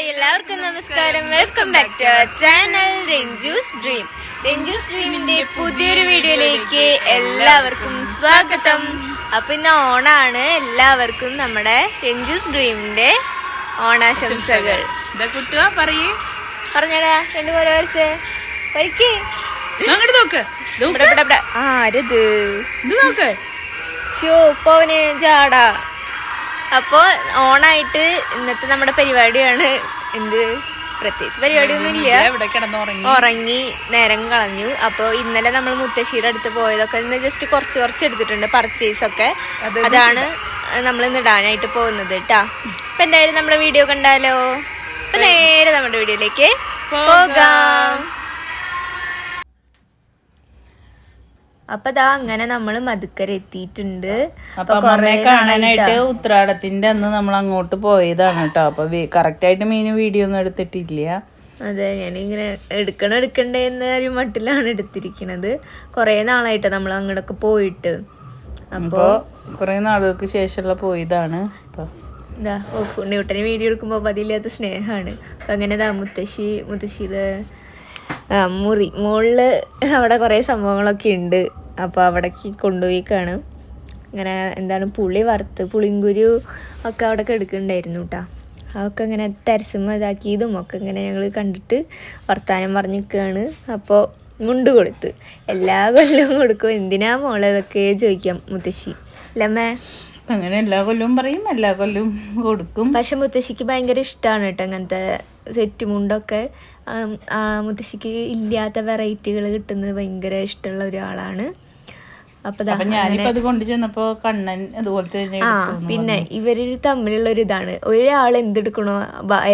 Hi എല്ലാവർക്കും നമസ്കാരം. Welcome back to our channel Ranju's dream Ranju's ഡ്രീമിന്റെ പുതിയൊരു വീഡിയോയിലേക്ക് എല്ലാവർക്കും സ്വാഗതം. അപ്പൊ ഇന്ന് ഓണാണ്. എല്ലാവർക്കും നമ്മുടെ രഞ്ജൂസ് ഡ്രീമിന്റെ ഓണാശംസകൾ. പറയേ. പറഞ്ഞടാ രണ്ടു പേരെ വരച്ചേ. പരിക്ക് നോക്ക്. ആരത്? നോക്ക്. ഷോ പോവന് ജാടാ. അപ്പോ ഓണായിട്ട് ഇന്നത്തെ നമ്മുടെ പരിപാടിയാണ്. എന്ത്? പ്രത്യേകിച്ച് പരിപാടിയൊന്നും ഇല്ല ഉറങ്ങി നേരം കളഞ്ഞു. അപ്പോൾ ഇന്നലെ നമ്മൾ മുത്തശ്ശിയുടെ അടുത്ത് പോയതൊക്കെ ഇന്ന് ജസ്റ്റ് കുറച്ച് കുറച്ച് എടുത്തിട്ടുണ്ട് പർച്ചേസ് ഒക്കെ. അതാണ് നമ്മൾ ഇന്ന് ഇടാനായിട്ട് പോകുന്നത് കേട്ടാ അപ്പൊ എന്തായാലും നമ്മുടെ വീഡിയോ കണ്ടാലോ? അപ്പൊ നേരെ നമ്മുടെ വീഡിയോയിലേക്ക് പോകാം. അപ്പൊ ദാ അങ്ങനെ നമ്മൾ മധുക്കര എത്തിയിട്ടുണ്ട്. അപ്പൊ കൊറേ കാണാനായിട്ട് ഉത്രാടത്തിന്റെ അന്ന് നമ്മൾ അങ്ങോട്ട് പോയതാണ് കേട്ടോ. അപ്പൊ കറക്റ്റ് ആയിട്ട് മീന് വീഡിയോ ഒന്നും എടുത്തിട്ടില്ല. അതെ ഞാനിങ്ങനെ എടുക്കണം എടുക്കണ്ടേ എന്ന ഒരു മട്ടിലാണ് എടുത്തിരിക്കുന്നത് കുറേ നാളായിട്ട് നമ്മൾ അങ്ങോട്ടൊക്കെ പോയിട്ട്. അപ്പൊ കുറെ നാളുകൾക്ക് ശേഷമുള്ള പോയതാണ്. ന്യൂട്ടനെ ഓ ഉണ്ണിക്കുട്ടനെ വീഡിയോ എടുക്കുമ്പോൾ പതിയില്ലാത്ത സ്നേഹമാണ് അപ്പം അങ്ങനെ ദാ മുത്തശ്ശി മുത്തശ്ശിയുടെ മുറി മുകളിൽ അവിടെ കുറേ സംഭവങ്ങളൊക്കെ ഉണ്ട്. അപ്പോൾ അവിടേക്ക് കൊണ്ടുപോയിക്കാണ് ഇങ്ങനെ എന്താണ് പുളി വറുത്ത് പുളിങ്കുരു ഒക്കെ അവിടെ എടുക്കുന്നുണ്ടായിരുന്നു കേട്ടോ അതൊക്കെ ഇങ്ങനെ തരസുമ ഇതാക്കിയതും ഒക്കെ ഇങ്ങനെ ഞങ്ങൾ കണ്ടിട്ട് വർത്താനം പറഞ്ഞ് നിൽക്കുകയാണ് അപ്പോൾ മുണ്ട് കൊടുത്ത്. എല്ലാ കൊല്ലവും കൊടുക്കും. എന്തിനാ മോളെ ഇതൊക്കെ ചോദിക്കാം മുത്തശ്ശി. അല്ലമ്മേ അങ്ങനെ എല്ലാ കൊല്ലവും പറയും. എല്ലാ കൊല്ലവും കൊടുക്കും. പക്ഷെ മുത്തശ്ശിക്ക് ഭയങ്കര ഇഷ്ടമാണ് കേട്ടോ അങ്ങനത്തെ സെറ്റ് മുണ്ടൊക്കെ മുത്തശ്ശിക്ക് ഇല്ലാത്ത വെറൈറ്റികൾ കിട്ടുന്നത് ഭയങ്കര ഇഷ്ടമുള്ള ഒരാളാണ്. അപ്പൊ ദാ അപ്പൊ ഞാനിപ്പോ അത് കൊണ്ടു ചെന്നപ്പോ കണ്ണൻ അതുപോലത്തെ ആ പിന്നെ ഇവർ തമ്മിലുള്ള ഒരു ഇതാണ്. ഒരാൾ എന്തെടുക്കണോ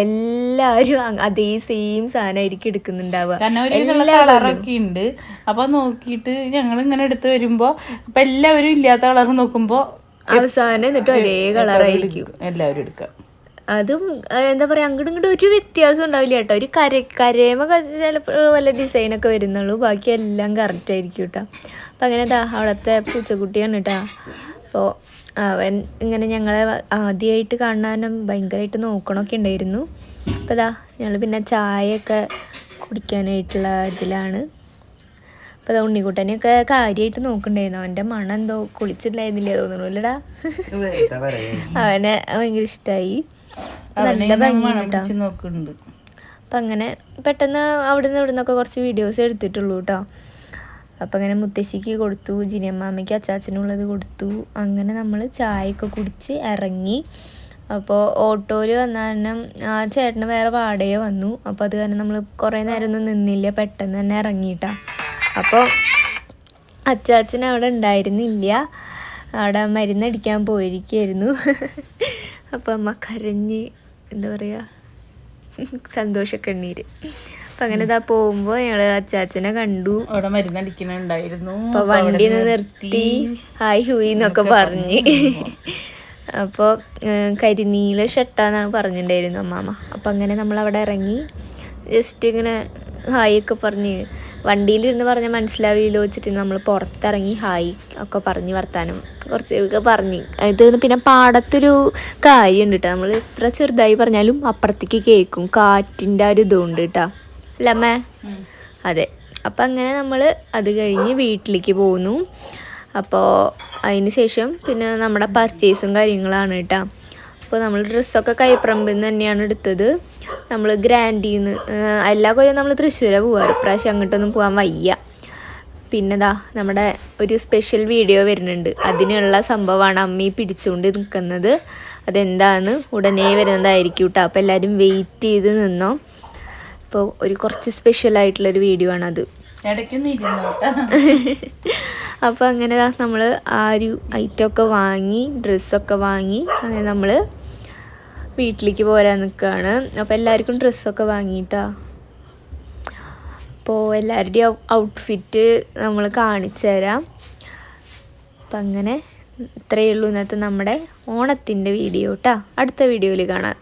എല്ലാരും അതേ സെയിം സാധനമായിരിക്കും എടുക്കുന്നുണ്ടാവുക. കളറൊക്കെ ഉണ്ട്. അപ്പൊ നോക്കിയിട്ട് ഞങ്ങൾ ഇങ്ങനെ എടുത്ത് വരുമ്പോ ഇപ്പൊ എല്ലാവരും ഇല്ലാത്ത കളർ നോക്കുമ്പോ അവസാനം എന്നിട്ട് ഒരേ കളറായിരിക്കും. എല്ലാവരും എടുക്കാം. അതും എന്താ പറയാ അങ്ങോട്ടും ഇങ്ങോട്ടും ഒരു വ്യത്യാസം ഉണ്ടാവില്ല കേട്ടോ. ഒരു കര കരയമ ചിലപ്പോൾ വല്ല ഡിസൈനൊക്കെ വരുന്നുള്ളൂ. ബാക്കി എല്ലാം കറക്റ്റ് ആയിരിക്കും കേട്ടോ. അപ്പം അങ്ങനെ ദാ അവിടുത്തെ പൂച്ചക്കുട്ടിയാണ് കേട്ടോ. അപ്പോൾ അവൻ ഇങ്ങനെ ഞങ്ങളെ ആദ്യമായിട്ട് കാണാനും ഭയങ്കരമായിട്ട് നോക്കണമൊക്കെ ഉണ്ടായിരുന്നു. അപ്പോൾ ദാ ഞങ്ങൾ പിന്നെ ചായയൊക്കെ കുടിക്കാനായിട്ടുള്ള ഇതിലാണ്. അപ്പോൾ ദാ ഉണ്ണിക്കുട്ടനെയൊക്കെ കാര്യമായിട്ട് നോക്കണ്ടായിരുന്നു. അവന്റെ മണം എന്തോ കുളിച്ചിട്ടുണ്ടായിരുന്നില്ല തോന്നുന്നു അല്ലടാ അവനെ ഭയങ്കര ഇഷ്ടമായി നല്ല ഭംഗിയുണ്ട് അപ്പൊ വെച്ച് നോക്കുന്നുണ്ട്. അപ്പം അങ്ങനെ പെട്ടെന്ന് അവിടെ നിന്ന് ഇവിടെ കുറച്ച് വീഡിയോസ് എടുത്തിട്ടുള്ളൂ കേട്ടോ. അപ്പം അങ്ങനെ മുത്തശ്ശിക്ക് കൊടുത്തു ജിനിയമ്മാമ്മയ്ക്ക് അച്ചാച്ചനുള്ളത് കൊടുത്തു. അങ്ങനെ നമ്മൾ ചായയൊക്കെ കുടിച്ച് ഇറങ്ങി. അപ്പോൾ ഓട്ടോയിൽ വന്ന കാരണം ആ ചേട്ടന് വേറെ വാടകയോ വന്നു. അപ്പോൾ അത് കാരണം നമ്മൾ കുറേ നേരം ഒന്നും നിന്നില്ല പെട്ടെന്ന് തന്നെ ഇറങ്ങിയിട്ടാ. അപ്പോൾ അച്ചാച്ചൻ അവിടെ ഉണ്ടായിരുന്നില്ല. അവിടെ മരുന്നടിക്കാൻ പോയിരിക്കുകയായിരുന്നു അപ്പം അമ്മ കരഞ്ഞ് എന്താ പറയുക സന്തോഷക്കണ്ണീര് അപ്പം അങ്ങനെ ഇതാ പോകുമ്പോൾ ഞങ്ങൾ അച്ചാച്ചനെ കണ്ടു. അവിടെ മരുന്നടിക്കണുണ്ടായിരുന്നു അപ്പൊ വണ്ടി ഒന്ന് നിർത്തി. ഹായ് ഹൂയി എന്നൊക്കെ പറഞ്ഞ്. അപ്പോൾ കരിനീല ഷട്ടാന്നാണ് പറഞ്ഞിട്ടുണ്ടായിരുന്നു അമ്മാമ്മ അപ്പം അങ്ങനെ നമ്മൾ അവിടെ ഇറങ്ങി. ജസ്റ്റ് ഇങ്ങനെ ഹായ് ഒക്കെ പറഞ്ഞ് വണ്ടിയിലിരുന്ന് പറഞ്ഞാൽ മനസ്സിലാവില്ലോ വെച്ചിട്ട് നമ്മൾ പുറത്തിറങ്ങി ഹായ് ഒക്കെ പറഞ്ഞ് വർത്താനം കുറച്ചൊക്കെ പറഞ്ഞ്. ഇത് പിന്നെ പാടത്തൊരു കാര്യമുണ്ട് കേട്ടോ നമ്മൾ എത്ര ചെറുതായി പറഞ്ഞാലും അപ്പുറത്തേക്ക് കേൾക്കും. കാറ്റിന്റെ ആ ഒരു ഇതുണ്ട് കേട്ടോ അല്ലമ്മേ അതെ. അപ്പം അങ്ങനെ നമ്മൾ അത് കഴിഞ്ഞ് വീട്ടിലേക്ക് പോന്നു. അപ്പോൾ അതിന് ശേഷം പിന്നെ നമ്മുടെ പർച്ചേസും കാര്യങ്ങളാണ് കേട്ടോ അപ്പോൾ നമ്മൾ ഡ്രസ്സൊക്കെ കൈപ്പറമ്പിൽ നിന്ന് തന്നെയാണ് എടുത്തത്. നമ്മൾ ഗ്രാൻഡിന്ന് എല്ലാ കൊല്ലം നമ്മൾ തൃശ്ശൂരാണ് പോവാറ്. ഇപ്രാവശ്യം അങ്ങോട്ടൊന്നും പോകാൻ വയ്യ. പിന്നെ ദാ നമ്മുടെ ഒരു സ്പെഷ്യൽ വീഡിയോ വരുന്നുണ്ട്. അതിനുള്ള സംഭവമാണ് അമ്മി പിടിച്ചുകൊണ്ട് നിൽക്കുന്നത് അതെന്താണ്? ഉടനെ വരുന്നതായിരിക്കും കേട്ടോ അപ്പോൾ എല്ലാവരും വെയിറ്റ് ചെയ്ത് നിന്നോ. അപ്പോൾ ഒരു കുറച്ച് സ്പെഷ്യൽ ആയിട്ടുള്ളൊരു വീഡിയോ ആണത്. അപ്പോൾ അങ്ങനെ നമ്മൾ ആ ഒരു ഐറ്റമൊക്കെ വാങ്ങി ഡ്രസ്സൊക്കെ വാങ്ങി അങ്ങനെ നമ്മൾ വീട്ടിലേക്ക് പോരാൻ നിൽക്കുകയാണ് അപ്പോൾ എല്ലാവർക്കും ഡ്രസ്സൊക്കെ വാങ്ങിയിട്ടാ. അപ്പോൾ എല്ലാവരുടെയും ഔട്ട്ഫിറ്റ് നമ്മൾ കാണിച്ചു തരാം. അപ്പം അങ്ങനെ ഇത്രയേ ഉള്ളൂ ഇന്നത്തെ നമ്മുടെ ഓണത്തിന്റെ വീഡിയോ കേട്ടോ അടുത്ത വീഡിയോയിൽ കാണാം.